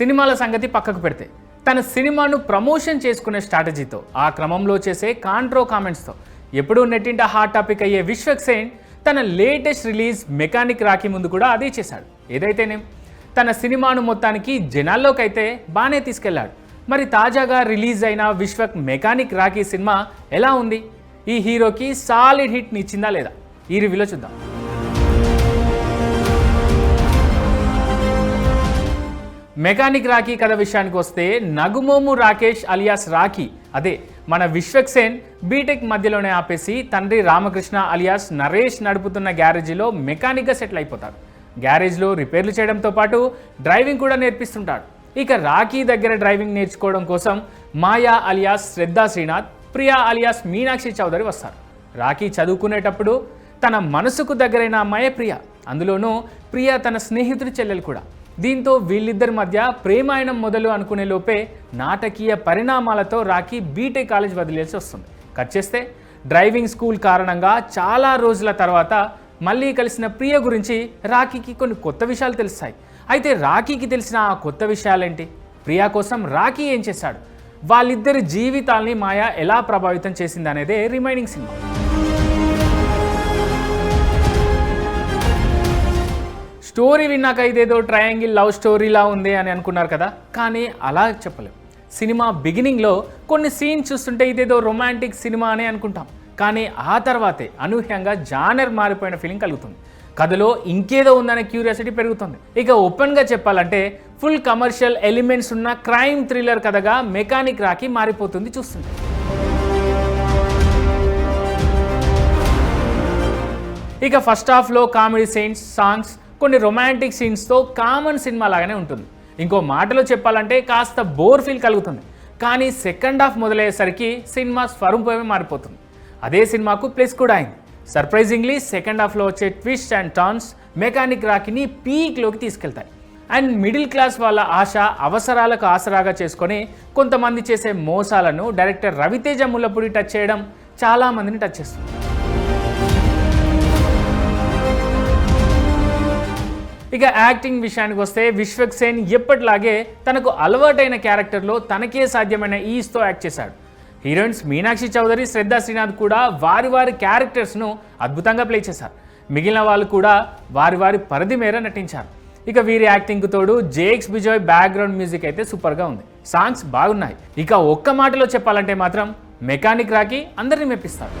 సినిమాల సంగతి పక్కకు పెడితే. తన సినిమాను ప్రమోషన్ చేసుకునే స్ట్రాటజీతో ఆ క్రమంలో చేసే కాంట్రో కామెంట్స్తో. ఎప్పుడూ నెట్టింట హాట్ టాపిక్ అయ్యే విశ్వక్ సేన్ తన లేటెస్ట్ రిలీజ్ మెకానిక్ రాఖీ ముందు కూడా అదే చేశాడు. ఏదైతేనేం తన సినిమాను మొత్తానికి జనాల్లోకి అయితే బాగానే తీసుకెళ్ళాడు మరి తాజాగా రిలీజ్ అయిన విశ్వక్ మెకానిక్ రాకీ సినిమా ఎలా ఉంది? ఈ హీరోకి సాలిడ్ హిట్ నిచ్చిందా లేదా? ఈ రివ్యూలో చూద్దాం. మెకానిక్ రాఖీ కథ విషయానికి వస్తే నగుమోము రాకేష్ అలియాస్ రాఖీ. అదే మన విశ్వక్సేన్ బీటెక్ మధ్యలోనే ఆపేసి తండ్రి రామకృష్ణ అలియాస్ నరేష్ నడుపుతున్న గ్యారేజీలో మెకానిక్గా సెటిల్ అయిపోతాడు. గ్యారేజ్లో రిపేర్లు చేయడంతో పాటు డ్రైవింగ్ కూడా నేర్పిస్తుంటాడు. ఇక రాఖీ దగ్గర డ్రైవింగ్ నేర్చుకోవడం కోసం మాయా అలియాస్ శ్రద్ధా శ్రీనాథ్ ప్రియా అలియాస్ మీనాక్షి చౌదరి వస్తారు. రాఖీ చదువుకునేటప్పుడు తన మనసుకు దగ్గరైన అమ్మాయే ప్రియ అందులోనూ ప్రియ తన స్నేహితుడి చెల్లెలు కూడా. దీంతో వీళ్ళిద్దరి మధ్య ప్రేమాయణం మొదలు అనుకునే లోపే నాటకీయ పరిణామాలతో రాఖీ బీటెక్ కాలేజ్ వదిలేసి వస్తుంది. కట్ చేస్తే డ్రైవింగ్ స్కూల్ కారణంగా చాలా రోజుల తర్వాత మళ్ళీ కలిసిన ప్రియ గురించి రాఖీకి కొన్ని కొత్త విషయాలు తెలుస్తాయి. అయితే రాఖీకి తెలిసిన ఆ కొత్త విషయాలేంటి? ప్రియా కోసం రాఖీ ఏం చేశాడు? వాళ్ళిద్దరి జీవితాల్ని మాయా ఎలా ప్రభావితం చేసింది అనేదే రిమైనింగ్ సినిమా. స్టోరీ విన్నాక ఇదేదో ట్రయాంగిల్ లవ్ స్టోరీలా ఉంది అని అనుకున్నారు కదా కానీ అలా చెప్పలేం. సినిమా బిగినింగ్లో కొన్ని సీన్స్ చూస్తుంటే ఇదేదో రొమాంటిక్ సినిమా అని అనుకుంటాం. కానీ ఆ తర్వాతే అనూహ్యంగా జానర్ మారిపోయిన ఫీలింగ్ కలుగుతుంది. కథలో ఇంకేదో ఉందనే క్యూరియాసిటీ పెరుగుతుంది. ఇక ఓపెన్గా చెప్పాలంటే ఫుల్ కమర్షియల్ ఎలిమెంట్స్ ఉన్న క్రైమ్ థ్రిల్లర్ కథగా మెకానిక్ రాకి మారిపోతుంది చూస్తుంది ఇక ఫస్ట్ హాఫ్లో కామెడీ సీన్స్ సాంగ్స్ కొన్ని రొమాంటిక్ సీన్స్తో కామన్ సినిమా లాగానే ఉంటుంది. ఇంకో మాటలో చెప్పాలంటే కాస్త బోర్ ఫీల్ కలుగుతుంది. కానీ సెకండ్ హాఫ్ మొదలయ్యేసరికి సినిమా స్వరూపమే మారిపోతుంది. అదే సినిమాకు ప్లస్ కూడా అయింది. సర్ప్రైజింగ్లీ సెకండ్ హాఫ్లో వచ్చే ట్విస్ట్ అండ్ టర్న్స్ మెకానిక్ రాకిని పీక్లోకి తీసుకెళ్తాయి. అండ్ మిడిల్ క్లాస్ వాళ్ళ ఆశ అవసరాలకు ఆసరాగా చేసుకొని కొంతమంది చేసే మోసాలను డైరెక్టర్ రవితేజ ముల్లపూడి టచ్ చేయడం చాలామందిని టచ్ చేస్తుంది. ఇక యాక్టింగ్ విషయానికి వస్తే విశ్వక్ సేన్ ఎప్పటిలాగే తనకు అలవాటైన క్యారెక్టర్లో తనకే సాధ్యమైన ఈస్తో యాక్ట్ చేశాడు. హీరోయిన్స్ మీనాక్షి చౌదరి శ్రద్ధా శ్రీనాథ్ కూడా వారి వారి క్యారెక్టర్స్ను అద్భుతంగా ప్లే చేశారు. మిగిలిన వాళ్ళు కూడా వారి వారి పరిధి మేర నటించారు. ఇక వీరి యాక్టింగ్కు తోడు జేక్స్ బిజాయ్ బ్యాక్గ్రౌండ్ మ్యూజిక్ అయితే సూపర్గా ఉంది. సాంగ్స్ బాగున్నాయి. ఇక ఒక్క మాటలో చెప్పాలంటే మాత్రం మెకానిక్ రాకి అందరినీ మెప్పిస్తారు